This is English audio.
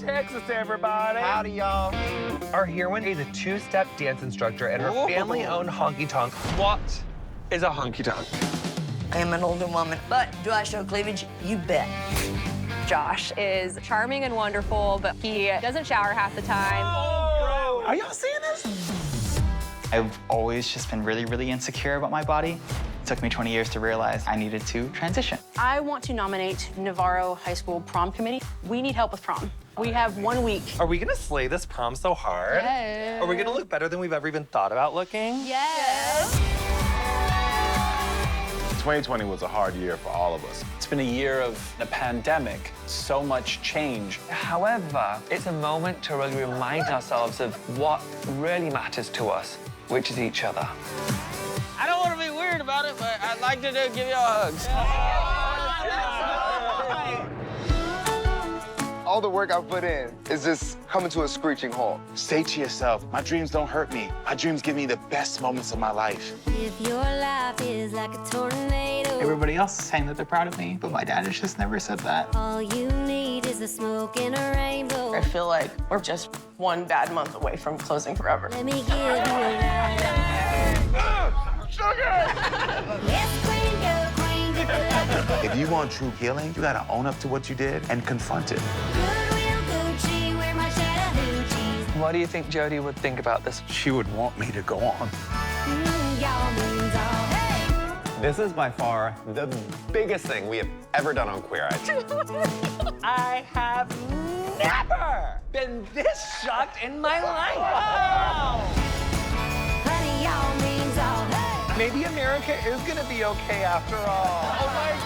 Texas, everybody. Howdy, y'all. Our heroine is a two-step dance instructor at her family-owned honky tonk. What is a honky tonk? I am an older woman, but do I show cleavage? You bet. Josh is charming and wonderful, but he doesn't shower half the time. Oh, Are y'all seeing this? I've always just been really, really insecure about my body. It took me 20 years to realize I needed to transition. I want to nominate Navarro High School Prom Committee. We need help with prom. We have one week. Are we gonna slay this prom so hard? Yes. Are we gonna look better than we've ever even thought about looking? Yes. 2020 was a hard year for all of us. It's been a year of a pandemic, so much change. However, it's a moment to really remind ourselves of what really matters to us, which is each other. About it, but I'd like to do, give y'all hugs. All the work I've put in is just coming to a screeching halt. Say to yourself, my dreams don't hurt me. My dreams give me the best moments of my life. If your life is like a tornado, Everybody else is saying that they're proud of me, but my dad has just never said that. all you need is a smoke and a rainbow. I feel like we're just one bad month away from closing forever. Let me give you a ride. If you want true healing, you gotta own up to what you did and confront it. Goodwill Gucci, wear my Chattahoochees. What do you think Jody would think about this? She would want me to go on. Y'all moons all, hey. This is by far the biggest thing we have ever done on Queer Eye. I have never been this shocked in my life. Honey, y'all means all, hey. Maybe America is gonna be okay after all. Oh my God.